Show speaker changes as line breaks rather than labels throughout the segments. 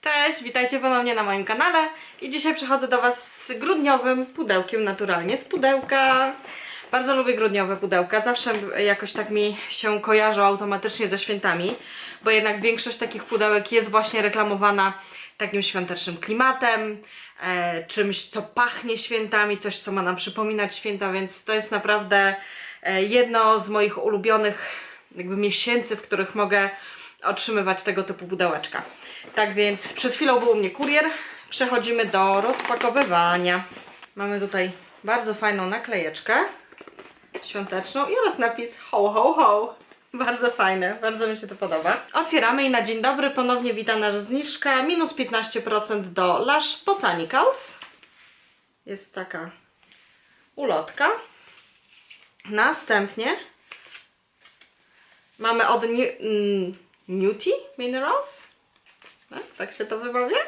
Cześć, witajcie ponownie na moim kanale i dzisiaj przychodzę do Was z grudniowym pudełkiem naturalnie, z pudełka. Bardzo lubię grudniowe pudełka, zawsze jakoś tak mi się kojarzą automatycznie ze świętami, bo jednak większość takich pudełek jest właśnie reklamowana takim świątecznym klimatem, e, czymś co pachnie świętami, coś co ma nam przypominać święta, więc to jest naprawdę e, jedno z moich ulubionych jakby miesięcy, w których mogę otrzymywać tego typu pudełeczka. Tak więc przed chwilą był u mnie kurier. Przechodzimy do rozpakowywania. Mamy tutaj bardzo fajną naklejeczkę świąteczną i oraz napis ho ho ho. Bardzo fajne, bardzo mi się to podoba. Otwieramy i na dzień dobry ponownie wita nas zniżka minus 15% do Lush Botanicals. Jest taka ulotka. Następnie mamy od New, mm, Newty Minerals. Tak, tak się to wymawia?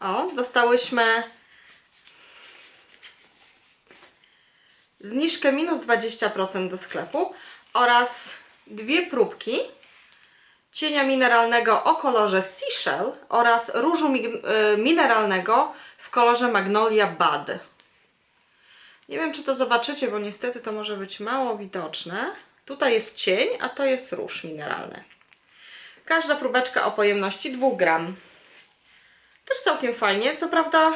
O, dostałyśmy zniżkę minus 20% do sklepu oraz dwie próbki cienia mineralnego o kolorze Seashell oraz różu y, mineralnego w kolorze Magnolia Bud. Nie wiem, czy to zobaczycie, bo niestety to może być mało widoczne. Tutaj jest cień, a to jest róż mineralny. Każda próbeczka o pojemności 2 gram. Też całkiem fajnie. Co prawda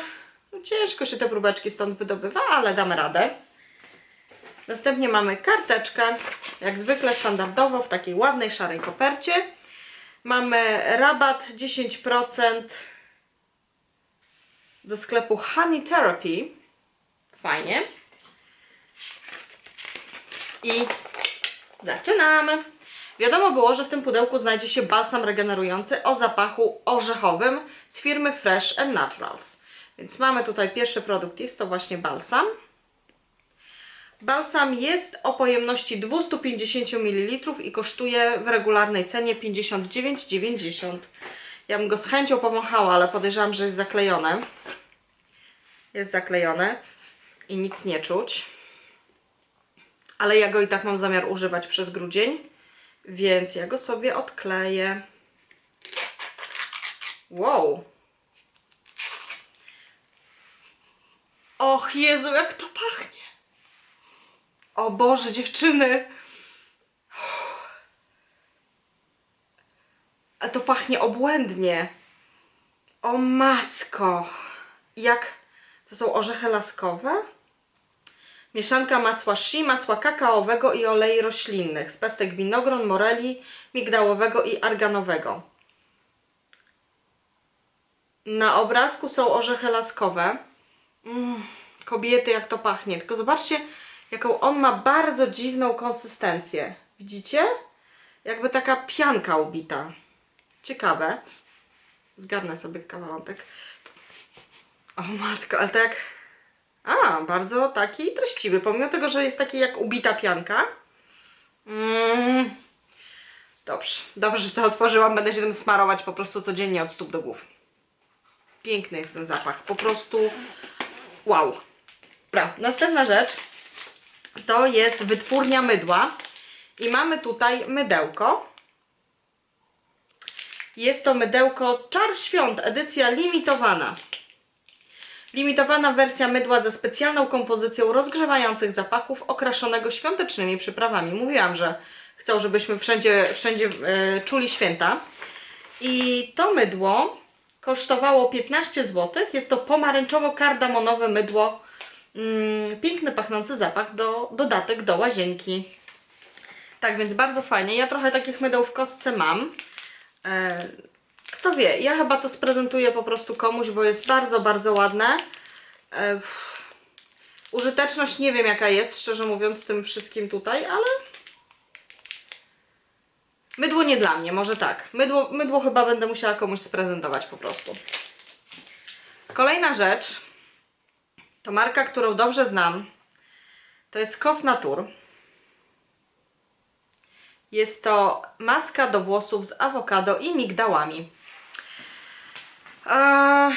no ciężko się te próbeczki stąd wydobywa, ale damy radę. Następnie mamy karteczkę, jak zwykle standardowo w takiej ładnej szarej kopercie. Mamy rabat 10% do sklepu Honey Therapy. Fajnie. I zaczynamy. Wiadomo było, że w tym pudełku znajdzie się balsam regenerujący o zapachu orzechowym z firmy Fresh and Naturals. Więc mamy tutaj pierwszy produkt, jest to właśnie balsam. Balsam jest o pojemności 250 ml i kosztuje w regularnej cenie 59,90. Ja bym go z chęcią powąchała, ale podejrzewam, że jest zaklejone. Jest zaklejone i nic nie czuć. Ale ja go i tak mam zamiar używać przez grudzień, więc ja go sobie odkleję. Wow. Och Jezu, jak to pachnie. O Boże, dziewczyny. A to pachnie obłędnie. O matko. Jak to są orzechy laskowe? Mieszanka masła shi, masła kakaowego i olei roślinnych z pestek winogron, moreli, migdałowego i arganowego. Na obrazku są orzechy laskowe. Mm, kobiety, jak to pachnie. Tylko zobaczcie, jaką on ma bardzo dziwną konsystencję. Widzicie? Jakby taka pianka ubita. Ciekawe. Zgarnę sobie kawałek. O matko, ale tak... A, bardzo taki treściwy, pomimo tego, że jest taki jak ubita pianka. Mm. Dobrze, dobrze, że to otworzyłam, będę się tym smarować po prostu codziennie od stóp do głów. Piękny jest ten zapach, po prostu wow. Dobra, następna rzecz to jest wytwórnia mydła i mamy tutaj mydełko. Jest to mydełko Czar Świąt, edycja limitowana. Limitowana wersja mydła ze specjalną kompozycją rozgrzewających zapachów okraszonego świątecznymi przyprawami. Mówiłam, że chcą, żebyśmy wszędzie, wszędzie e, czuli święta. I to mydło kosztowało 15 zł. Jest to pomarańczowo-kardamonowe mydło. Mm, piękny, pachnący zapach, do, dodatek do łazienki. Tak więc bardzo fajnie. Ja trochę takich mydeł w kostce mam. E, kto wie, ja chyba to sprezentuję po prostu komuś, bo jest bardzo, bardzo ładne. E, użyteczność nie wiem jaka jest, szczerze mówiąc, z tym wszystkim tutaj, ale mydło nie dla mnie, może tak. Mydło, mydło chyba będę musiała komuś sprezentować po prostu. Kolejna rzecz to marka, którą dobrze znam. To jest Cosnatur. Jest to maska do włosów z awokado i migdałami. Eee,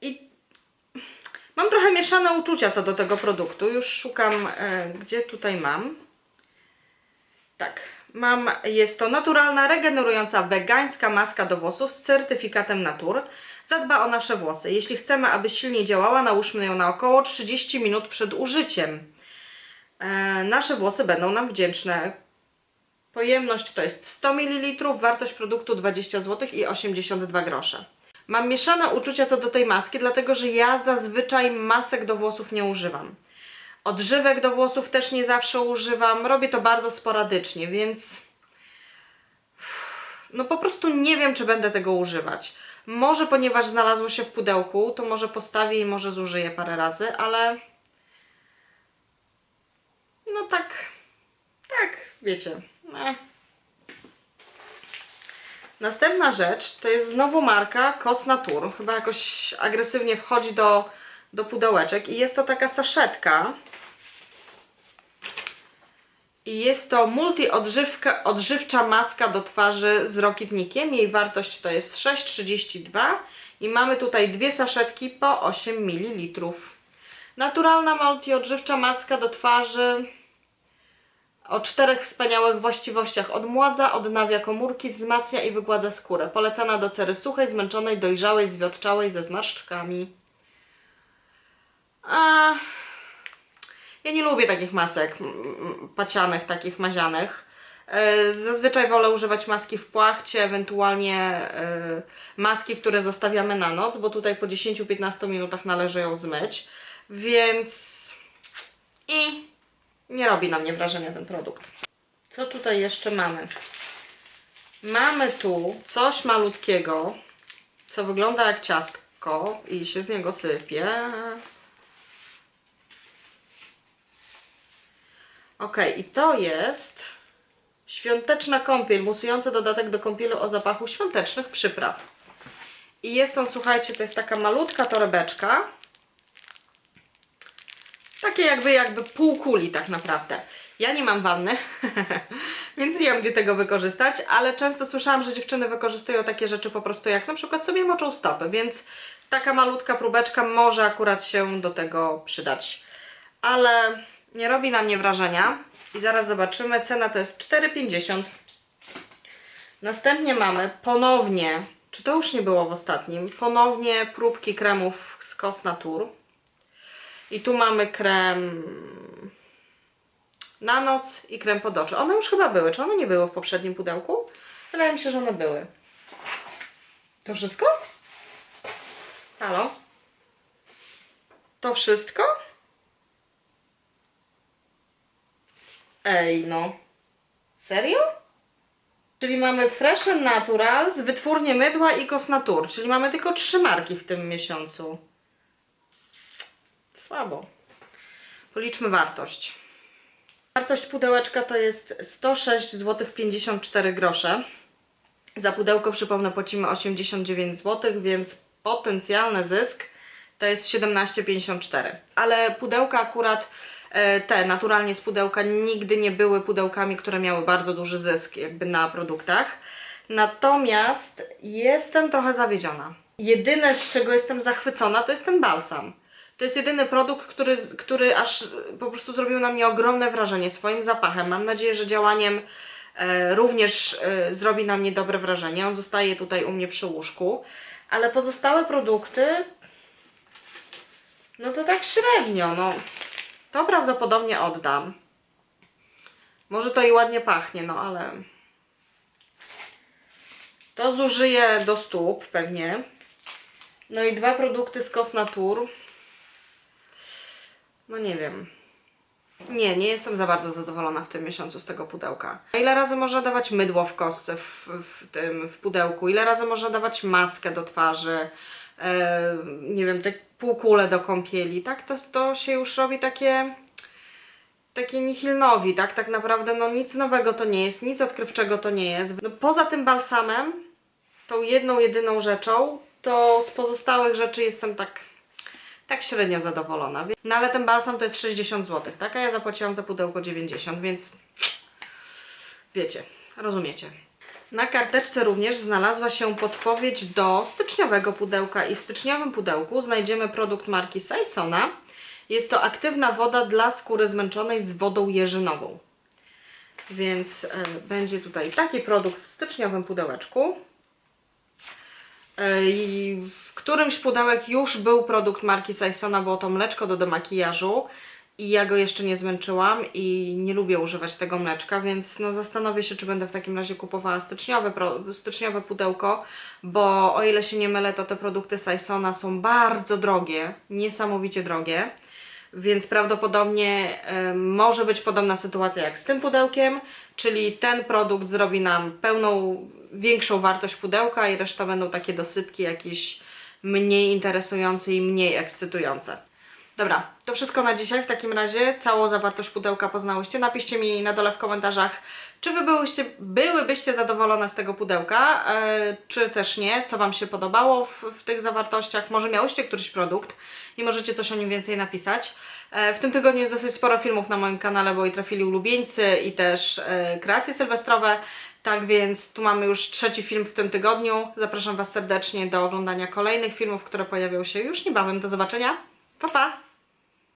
I mam trochę mieszane uczucia co do tego produktu. Już szukam, e, gdzie tutaj mam. Tak, Mam, jest to naturalna, regenerująca, wegańska maska do włosów z certyfikatem Natur. Zadba o nasze włosy. Jeśli chcemy, aby silnie działała, nałóżmy ją na około 30 minut przed użyciem. E, nasze włosy będą nam wdzięczne. Pojemność to jest 100 ml, wartość produktu 20 zł i 82 grosze. Mam mieszane uczucia co do tej maski, dlatego że ja zazwyczaj masek do włosów nie używam. Odżywek do włosów też nie zawsze używam. Robię to bardzo sporadycznie, więc no po prostu nie wiem, czy będę tego używać. Może ponieważ znalazło się w pudełku, to może postawię i może zużyję parę razy, ale no tak, tak, wiecie. E. Następna rzecz to jest znowu marka Cos Natur. Chyba jakoś agresywnie wchodzi do, do pudełeczek i jest to taka saszetka. I jest to multi-odżywka, odżywcza maska do twarzy z rokitnikiem. Jej wartość to jest 6,32 i mamy tutaj dwie saszetki po 8 ml. Naturalna multi-odżywcza maska do twarzy o czterech wspaniałych właściwościach. Odmładza, odnawia komórki, wzmacnia i wygładza skórę. Polecana do cery suchej, zmęczonej, dojrzałej, zwiotczałej, ze zmarszczkami. A... Ja nie lubię takich masek pacianych, takich mazianych. E, Zazwyczaj wolę używać maski w płachcie, ewentualnie e, maski, które zostawiamy na noc, bo tutaj po 10-15 minutach należy ją zmyć. Więc i nie robi na mnie wrażenia ten produkt. Co tutaj jeszcze mamy? Mamy tu coś malutkiego, co wygląda jak ciastko i się z niego sypie. Ok, i to jest świąteczna kąpiel, musujący dodatek do kąpieli o zapachu świątecznych przypraw. I jest on, słuchajcie, to jest taka malutka torebeczka. Takie jakby, jakby pół kuli tak naprawdę. Ja nie mam wanny, więc nie wiem gdzie tego wykorzystać, ale często słyszałam, że dziewczyny wykorzystują takie rzeczy po prostu jak na przykład sobie moczą stopy, więc taka malutka próbeczka może akurat się do tego przydać. Ale nie robi na mnie wrażenia i zaraz zobaczymy. Cena to jest 4,50. Następnie mamy ponownie, czy to już nie było w ostatnim, ponownie próbki kremów z Cos Natur. I tu mamy krem na noc i krem pod oczy. One już chyba były. Czy one nie były w poprzednim pudełku? Wydaje mi się, że one były. To wszystko? Halo? To wszystko? Ej, no. Serio? Czyli mamy Fresh Natural z wytwórnie mydła i Cosnatur. Czyli mamy tylko trzy marki w tym miesiącu. Słabo. Policzmy wartość. Wartość pudełeczka to jest 106 zł 54 grosze. Za pudełko przypomnę płacimy 89 zł, więc potencjalny zysk to jest 17,54. Ale pudełka akurat e, te naturalnie z pudełka nigdy nie były pudełkami, które miały bardzo duży zysk jakby na produktach. Natomiast jestem trochę zawiedziona. Jedyne z czego jestem zachwycona to jest ten balsam. To jest jedyny produkt, który, który aż po prostu zrobił na mnie ogromne wrażenie swoim zapachem. Mam nadzieję, że działaniem e, również e, zrobi na mnie dobre wrażenie. On zostaje tutaj u mnie przy łóżku. Ale pozostałe produkty, no to tak średnio, no. To prawdopodobnie oddam. Może to i ładnie pachnie, no ale... To zużyję do stóp pewnie. No i dwa produkty z Cos Natur. No nie wiem. Nie, nie jestem za bardzo zadowolona w tym miesiącu z tego pudełka. Ile razy można dawać mydło w kostce w, w tym w pudełku? Ile razy można dawać maskę do twarzy? E, nie wiem, te półkule do kąpieli, tak? To, to się już robi takie takie nihilnowi, tak? Tak naprawdę no nic nowego to nie jest, nic odkrywczego to nie jest. No, poza tym balsamem, tą jedną, jedyną rzeczą, to z pozostałych rzeczy jestem tak tak średnio zadowolona. No ale ten balsam to jest 60 zł, tak? A ja zapłaciłam za pudełko 90, więc wiecie, rozumiecie. Na karteczce również znalazła się podpowiedź do styczniowego pudełka i w styczniowym pudełku znajdziemy produkt marki Saisona. Jest to aktywna woda dla skóry zmęczonej z wodą jeżynową. Więc e, będzie tutaj taki produkt w styczniowym pudełeczku. E, I w którymś pudełek już był produkt marki Sysona, było to mleczko do demakijażu i ja go jeszcze nie zmęczyłam i nie lubię używać tego mleczka, więc no zastanowię się, czy będę w takim razie kupowała styczniowe, styczniowe pudełko, bo o ile się nie mylę, to te produkty Sysona są bardzo drogie, niesamowicie drogie. Więc prawdopodobnie może być podobna sytuacja jak z tym pudełkiem, czyli ten produkt zrobi nam pełną, większą wartość pudełka i reszta będą takie dosypki jakieś mniej interesujące i mniej ekscytujące. Dobra, to wszystko na dzisiaj. W takim razie całą zawartość pudełka poznałyście. Napiszcie mi na dole w komentarzach, czy wy byłyście, byłybyście zadowolone z tego pudełka, e, czy też nie, co Wam się podobało w, w tych zawartościach. Może miałyście któryś produkt i możecie coś o nim więcej napisać. E, w tym tygodniu jest dosyć sporo filmów na moim kanale, bo i trafili ulubieńcy i też e, kreacje sylwestrowe. Tak więc tu mamy już trzeci film w tym tygodniu. Zapraszam Was serdecznie do oglądania kolejnych filmów, które pojawią się już niebawem. Do zobaczenia. Pa, pa!